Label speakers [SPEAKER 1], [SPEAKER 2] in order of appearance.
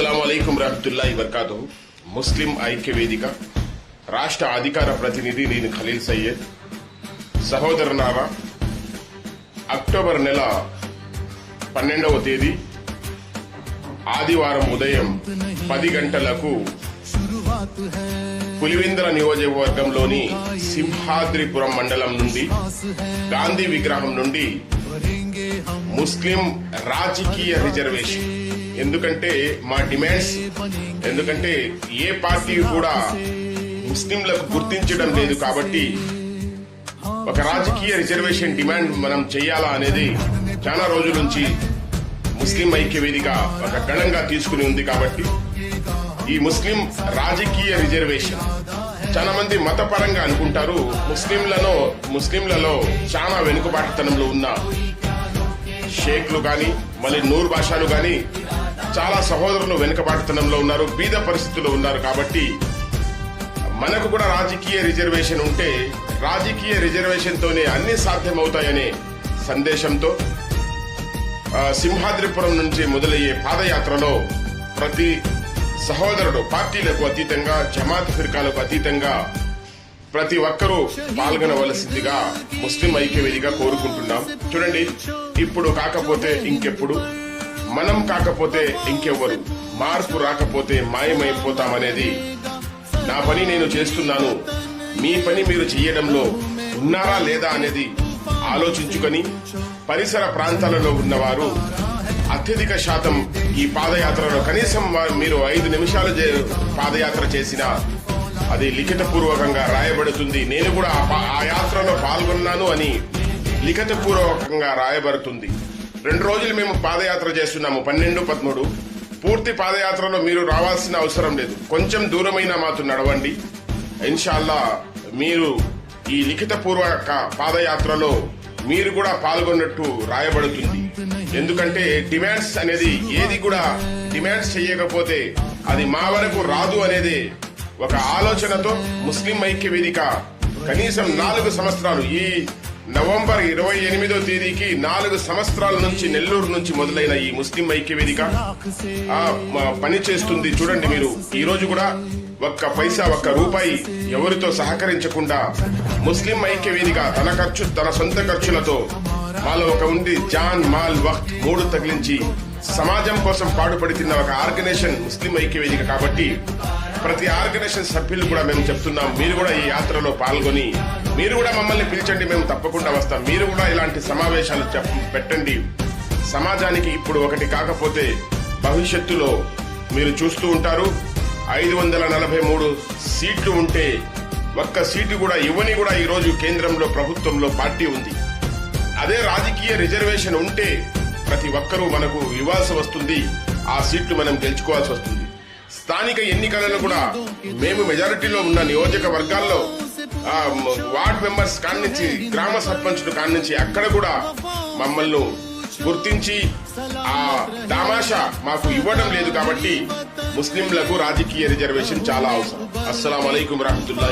[SPEAKER 1] అస్సలం అయికం రహమతుల్లా ఇబర్కాదు ముస్లిం ఐక్య వేదిక రాష్ట్ర అధికార ప్రతినిధి నేను ఖలీల్ సయ్యద్. సహోదరునారా అక్టోబర్ నెల పన్నెండవ తేదీ ఆదివారం ఉదయం పది గంటలకు పులివెందుల నియోజకవర్గంలోని సింహాద్రిపురం మండలం నుండి గాంధీ విగ్రహం నుండి ముస్లిం రాజకీయ రిజర్వేషన్. ఎందుకంటే మా డిమాండ్స్ ఎందుకంటే ఏ పార్టీ కూడా ముస్లింలకు గుర్తించడం లేదు కాబట్టి ఒక రాజకీయ రిజర్వేషన్ డిమాండ్ మనం చేయాలా అనేది చాలా రోజుల నుంచి ముస్లిం ఐక్య వేదిక ఒక గణంగా తీసుకుని ఉంది కాబట్టి ఈ ముస్లిం రాజకీయ రిజర్వేషన్. చాలా మంది మతపరంగా అనుకుంటారు ముస్లింలలో ముస్లింలలో చాలా వెనుకబాటుతనంలో ఉన్న షేక్లు కానీ మళ్ళీ నూరు భాషలు కానీ చాలా సహోదరులు వెనుకబాటుతనంలో ఉన్నారు బీద పరిస్థితుల్లో ఉన్నారు కాబట్టి మనకు కూడా రాజకీయ రిజర్వేషన్ ఉంటే రాజకీయ రిజర్వేషన్ తోనే అన్ని సాధ్యమవుతాయనే సందేశంతో సింహాద్రిపురం నుంచి మొదలయ్యే పాదయాత్రలో ప్రతి సహోదరుడు పార్టీలకు అతీతంగా జమాత్ ఫిర్కాలకు అతీతంగా ప్రతి ఒక్కరూ పాల్గొనవలసిందిగా ముస్లిం ఐక్యవేదిగా కోరుకుంటున్నాం. చూడండి ఇప్పుడు కాకపోతే ఇంకెప్పుడు మనం కాకపోతే ఇంకెవ్వరు. మార్పు రాకపోతే మాయమైపోతామనేది నా పని నేను చేస్తున్నాను. మీ పని మీరు చేయడంలో ఉన్నారా లేదా అనేది ఆలోచించుకొని పరిసర ప్రాంతాలలో ఉన్నవారు అత్యధిక శాతం ఈ పాదయాత్రలో కనీసం మీరు ఐదు నిమిషాలు చే- పాదయాత్ర చేసినా అది లిఖితపూర్వకంగా రాయబడుతుంది. నేను కూడా ఆ పా- ఆ యాత్రలో పాల్గొన్నాను అని లిఖితపూర్వకంగా రాయబడుతుంది. రెండు రోజులు మేము పాదయాత్ర చేస్తున్నాము. పన్నెండు పదమూడు. పూర్తి పాదయాత్రలో మీరు రావాల్సిన అవసరం లేదు. కొంచెం దూరమైన మాతో నడవండి. ఇన్షాల్లా మీరు ఈ లిఖిత పూర్వక పాదయాత్రలో మీరు కూడా పాల్గొన్నట్టు రాయబడుతుంది. ఎందుకంటే డిమాండ్స్ అనేది ఏది కూడా డిమాండ్స్ చేయకపోతే అది మా వరకు రాదు అనేది ఒక ఆలోచనతో ముస్లిం ఐక్య వేదిక కనీసం నాలుగు సంవత్సరాలు ఈ నవంబర్ ఇరవై ఎనిమిదో తేదీకి నాలుగు సంవత్సరాల నుంచి నెల్లూరు నుంచి మొదలైన ఈ ముస్లిం ఐక్య వేదిక పని చేస్తుంది. చూడండి మీరు ఈ రోజు కూడా ఒక్క పైసా ఒక్క రూపాయి ఎవరితో సహకరించకుండా ముస్లిం ఐక్య వేదిక తన ఖర్చు తన సొంత ఖర్చులతో వాళ్ళ ఒక ఉండి జాన్ మాల్ వక్త్ మూడు తగిలించి సమాజం కోసం పాటుపడుతున్న ఒక ఆర్గనైజేషన్ ముస్లిం ఐక్య వేదిక కాబట్టి ప్రతి ఆర్గనైజేషన్ సభ్యులు కూడా మేము చెప్తున్నాం మీరు కూడా ఈ యాత్రలో పాల్గొని మీరు కూడా మమ్మల్ని పిలిచండి మేము తప్పకుండా వస్తాం. మీరు కూడా ఇలాంటి సమావేశాలు చెప్- పెట్టండి. సమాజానికి ఇప్పుడు ఒకటి కాకపోతే భవిష్యత్తులో మీరు చూస్తూ ఉంటారు ఐదు వందల నలభై మూడు సీట్లు ఉంటే ఒక్క సీటు కూడా ఇవ్వని కూడా ఈ రోజు కేంద్రంలో ప్రభుత్వంలో పార్టీ ఉంది. అదే రాజకీయ రిజర్వేషన్ ఉంటే ప్రతి ఒక్కరూ మనకు ఇవ్వాల్సి వస్తుంది ఆ సీట్లు మనం గెలుచుకోవాల్సి వస్తుంది. స్థానిక ఎన్నికలలో కూడా మేము మెజారిటీలో ఉన్న నియోజకవర్గాల్లో వార్డ్ మెంబర్స్ కాడి నుంచి గ్రామ సర్పంచులు కాడి నుంచి అక్కడ కూడా మమ్మల్ని గుర్తించి ఆ తమాషా మాకు ఇవ్వడం లేదు కాబట్టి ముస్లింలకు రాజకీయ రిజర్వేషన్ చాలా అవసరం. అస్సలం అయికం రహమతుల్లా